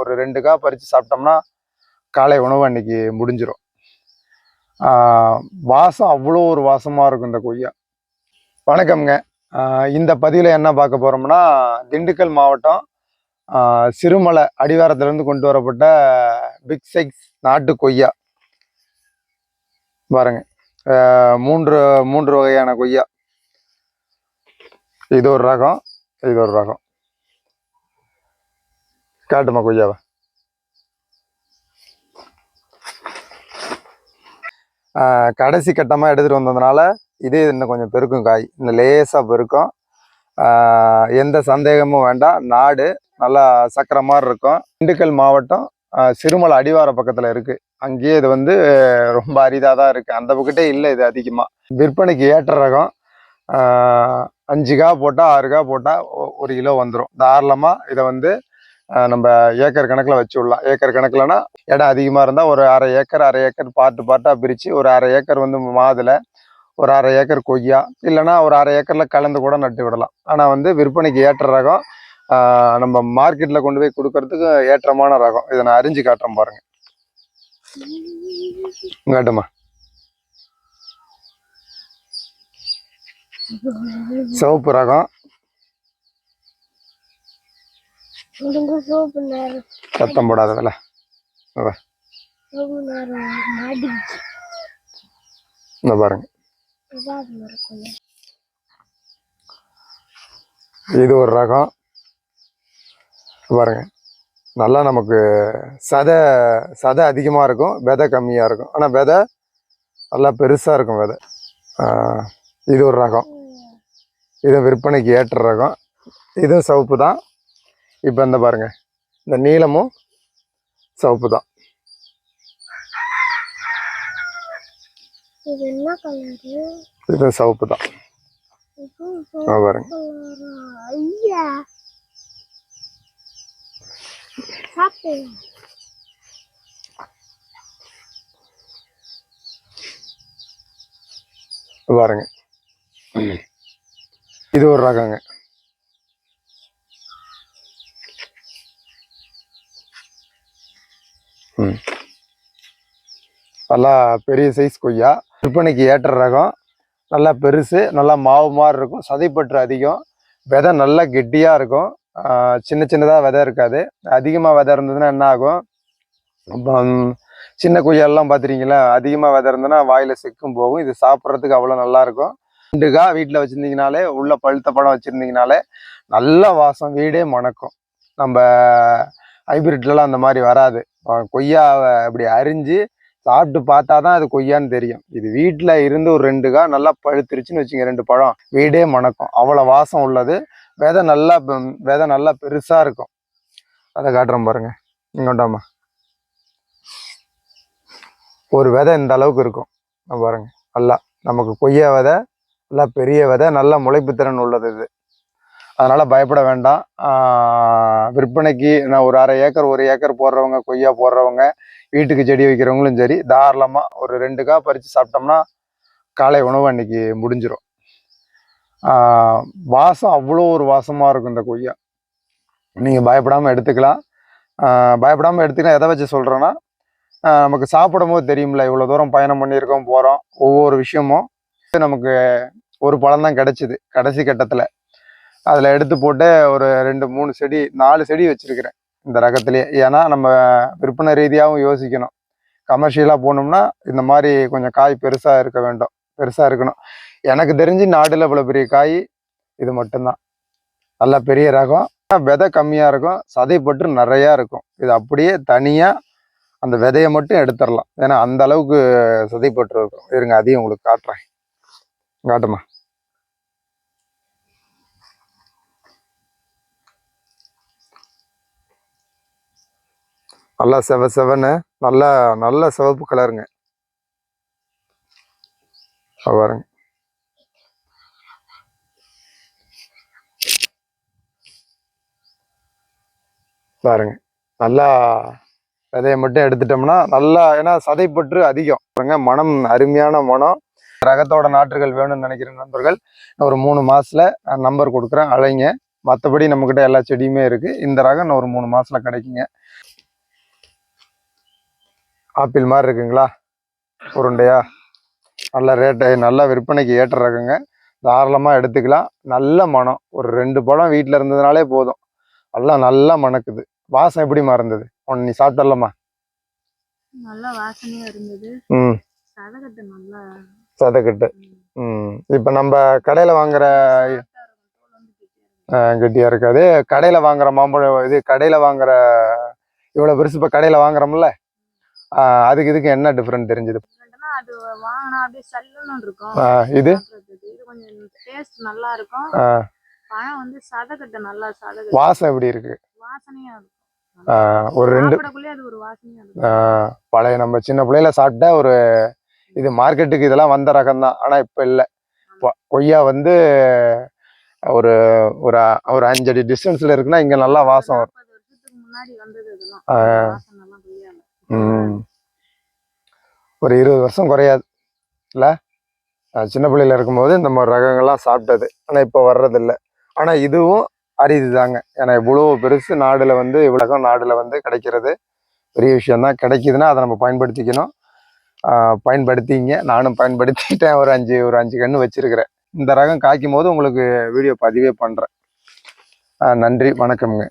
ஒரு ரெண்டு காய் பறித்து சாப்பிட்டோம்னா காலை உணவு அன்னைக்கு முடிஞ்சிடும் வாசம் அவ்வளோ ஒரு வாசமாக இருக்கும் இந்த கொய்யா. வணக்கம்ங்க. இந்த பதிவில் என்ன பார்க்க போகிறோம்னா திண்டுக்கல் மாவட்டம் சிறுமலை அடிவாரத்துலேருந்து கொண்டு வரப்பட்ட பிக் சைஸ் நாட்டு கொய்யா. பாருங்க. மூன்று மூன்று வகையான கொய்யா. இது ஒரு ரகம் இது ஒரு ரகம். காட்டுமா கொய்யாவை. கடைசி கட்டமாக எடுத்துகிட்டு வந்ததுனால இதே இன்னும் கொஞ்சம் பெருக்கும் காய். இன்னும் லேசாக பெருக்கும். எந்த சந்தேகமும் வேண்டாம். நாடு நல்லா சக்கரை மாதிரி இருக்கும். திண்டுக்கல் மாவட்டம் சிறுமலை அடிவார பக்கத்தில் இருக்குது அங்கேயே இது வந்து ரொம்ப அரிதாக தான் இருக்குது அந்த பக்கத்தே இல்லை இது அதிகமாக விற்பனைக்கு ஏற்ற ரகம் அஞ்சு கா போட்டால் ஆறு கா போட்டால் ஒரு கிலோ வந்துடும் தாராளமாக இதை வந்து நம்ம ஏக்கர் கணக்கில் வச்சு விடலாம் ஏக்கர் கணக்கில்னா இடம் அதிகமாக இருந்தால் ஒரு அரை ஏக்கர் அரை ஏக்கர் பார்ட்டு பார்ட்டாக பிரித்து ஒரு அரை ஏக்கர் வந்து மாதுளை ஒரு அரை ஏக்கர் கொய்யா இல்லைன்னா ஒரு அரை ஏக்கரில் கலந்து கூட நட்டு விடலாம். ஆனால் வந்து விற்பனைக்கு ஏற்ற ரகம் நம்ம மார்க்கெட்டில் கொண்டு போய் கொடுக்கறதுக்கு ஏற்றமான ரகம். இதை நான் அரிஞ்சு காட்டுறேன் பாருங்க. காட்டுமா சிவப்பு ரகம். சத்தம் போடாத விலை இந்த பாருங்க. இது ஒரு ரகம். பாருங்க. நல்லா நமக்கு சதை சதை அதிகமாக இருக்கும் விதை கம்மியாக இருக்கும். ஆனால் விதை நல்லா பெருசாக இருக்கும் விதை. இது ஒரு ரகம். இது விற்பனைக்கு ஏற்ற ரகம். இதுவும் சிவப்பு தான். இப்போ இந்த பாருங்க. இந்த நீளமும் சிவப்பு தான் இது சிவப்பு தான் பாருங்க. பாருங்க. இது ஒரு ரகங்க ம். நல்லா பெரிய சைஸ் கொய்யா. விற்பனைக்கு ஏற்ற ரகம். நல்லா பெருசு நல்லா மாவு மாதிரி இருக்கும். சதைப்பற்று அதிகம். விதை நல்லா கெட்டியாக இருக்கும். சின்ன சின்னதாக விதை இருக்காது. அதிகமாக விதை இருந்ததுன்னா என்ன ஆகும்? சின்ன கொய்யாலாம் பார்த்துருக்கீங்களா அதிகமாக விதை இருந்ததுன்னா வாயில் சிக்கும் போகும். இது சாப்பிட்றதுக்கு அவ்வளோ நல்லாயிருக்கும் ரெண்டுக்காக வீட்டில் வச்சுருந்தீங்கனாலே உள்ள பழுத்த பழம் வச்சுருந்தீங்கனாலே நல்ல வாசம் வீடே மணக்கும். நம்ம ஹைபிரிட்லலாம் அந்த மாதிரி வராது. கொய்யாவை அப்படி அரிஞ்சு சாப்பிட்டு பார்த்தா தான் அது கொய்யான்னு தெரியும். இது வீட்டில் இருந்து ஒரு ரெண்டு கா நல்லா பழுத்துருச்சுன்னு வச்சுங்க ரெண்டு பழம். வீடே மணக்கும். அவ்வளோ வாசம் உள்ளது. விதை நல்லா விதை நல்லா பெருசாக இருக்கும். அதை காட்டுறேன் பாருங்க. இங்கோண்டாமா ஒரு விதை இந்த அளவுக்கு இருக்கும். இங்க பாருங்க. நல்லா நமக்கு கொய்யா விதை நல்லா பெரிய விதை நல்ல முளைப்பு திறன் உள்ளது இது. அதனால் பயப்பட வேண்டாம். விற்பனைக்கு நான் ஒரு அரை ஏக்கர் ஒரு ஏக்கர் போடுறவங்க கொய்யா போடுறவங்க வீட்டுக்கு செடி வைக்கிறவங்களும் சரி தாராளமாக ஒரு ரெண்டு கா பறித்து சாப்பிட்டோம்னா காலை உணவு அன்றைக்கி முடிஞ்சிடும் வாசம் அவ்வளோ ஒரு வாசமாக இருக்கும் இந்த கொய்யா. நீங்கள் பயப்படாமல் எடுத்துக்கலாம். பயப்படாமல் எடுத்துக்கலாம். எதை வச்சு சொல்கிறேன்னா நமக்கு சாப்பிடும் போது தெரியும்ல இவ்வளோ தூரம் பயணம் பண்ணியிருக்கோம் போகிறோம் ஒவ்வொரு விஷயமும் நமக்கு ஒரு பழம் தான் கிடச்சிது. கடைசி கட்டத்தில். அதில் எடுத்து போட்டு ஒரு ரெண்டு மூணு செடி நாலு செடி வச்சுருக்கிறேன் இந்த ரகத்திலேயே ஏன்னா நம்ம விற்பனை ரீதியாகவும் யோசிக்கணும். கமர்ஷியலாக போனோம்னா இந்த மாதிரி கொஞ்சம் காய் பெருசாக இருக்க வேண்டும். பெருசாக இருக்கணும். எனக்கு தெரிஞ்சு நாட்டில் இவ்வளோ பெரிய காய் இது மட்டும்தான். நல்ல பெரிய ரகம். விதை கம்மியாக இருக்கும். சதைப்பற்று நிறையா இருக்கும். இது அப்படியே தனியாக அந்த விதையை மட்டும் எடுத்துடலாம். ஏன்னா அந்த அளவுக்கு சதைப்பட்டு இருக்கும். இருங்க அதையும் உங்களுக்கு காட்டுறேன். காட்டுமா நல்லா செவ செவன்னு நல்லா நல்ல சிவப்பு கலருங்க. பாருங்க. பாருங்க. நல்லா விதையை மட்டும் எடுத்துட்டோம்னா நல்லா ஏன்னா சதைப்பற்று அதிகம். பாருங்க மனம் அருமையான மனம். ரகத்தோட நாற்றுகள் வேணும்னு நினைக்கிற நண்பர்கள் ஒரு மூணு மாசத்துல நான் நம்பர் கொடுக்குறேன் அழைங்க மற்றபடி நம்மக்கிட்ட எல்லா செடியுமே இருக்கு. இந்த ரகம் இன்னும் ஒரு மூணு மாசத்துல கிடைக்குங்க. ஆப்பிள் மாதிரி இருக்குங்களா? உருண்டையா? நல்ல ரேட்டு நல்ல விற்பனைக்கு ஏற்ற ரகங்க தாராளமாக எடுத்துக்கலாம். நல்ல மனம். ஒரு ரெண்டு பழம் வீட்டில் இருந்ததுனாலே போதும். எல்லாம் நல்லா மணக்குது. வாசம் எப்படிம்மா இருந்தது ஒன்று நீ சாப்பிட்டல்லம்மா நல்ல வாசனையா இருந்தது. ம். சதக்கட்டு ம். இப்போ நம்ம கடையில் வாங்குற. கெட்டியாக இருக்காது கடையில் வாங்குற மாம்பழம் இது கடையில் வாங்குற இவ்வளோ பெருசு இப்போ கடையில் வாங்குறோம்ல? அதுக்கு இதுக்கு என்ன டிஃப்ரெண்ட் தெரிஞ்சுது? இல்லைன்னா அது வாங்கினா அப்படியே சல்லுன்னு இருக்கும். ஆ, இது? கொஞ்சம் டேஸ்ட் நல்லா இருக்கும். பழம் வந்து சதகத்தை நல்லா சதகத்தை வாசம் எப்படி இருக்கு? வாசனையா இருக்கும். ஒரு ரெண்டு பழைய நம்ம சின்ன பிள்ளையில சாப்பிட்ட ஒரு இது மார்க்கெட்டுக்கு இதெல்லாம் வந்த ரகம் தான் ஆனால் இப்போ இல்லை. கொய்யா வந்து ஒரு ஒரு ஒரு அஞ்சடி டிஸ்டன்ஸில் இருக்குன்னா இங்கே நல்லா வாசம் வரும். ஒரு இருபது வருஷம் குறையாது இல்லை சின்ன பிள்ளையில இருக்கும்போது இந்த மாதிரி ரகங்கள்லாம் சாப்பிட்டது. ஆனால் இப்போ வர்றதில்லை. ஆனால் இதுவும் அரிது தாங்க ஏன்னா இவ்வளோ பெருசு நாடில் வந்து இவ்வளோ நாடில் வந்து கிடைக்கிறது. பெரிய விஷயந்தான் கிடைக்கிதுன்னா அதை நம்ம பயன்படுத்திக்கணும். பயன்படுத்திங்க. நானும் பயன்படுத்திக்கிட்டேன் ஒரு அஞ்சு ஒரு அஞ்சு கன்று வச்சிருக்கிறேன். இந்த ரகம் காய்க்கும் போது உங்களுக்கு வீடியோ பதிவே பண்ணுறேன் நன்றி. வணக்கம்ங்க.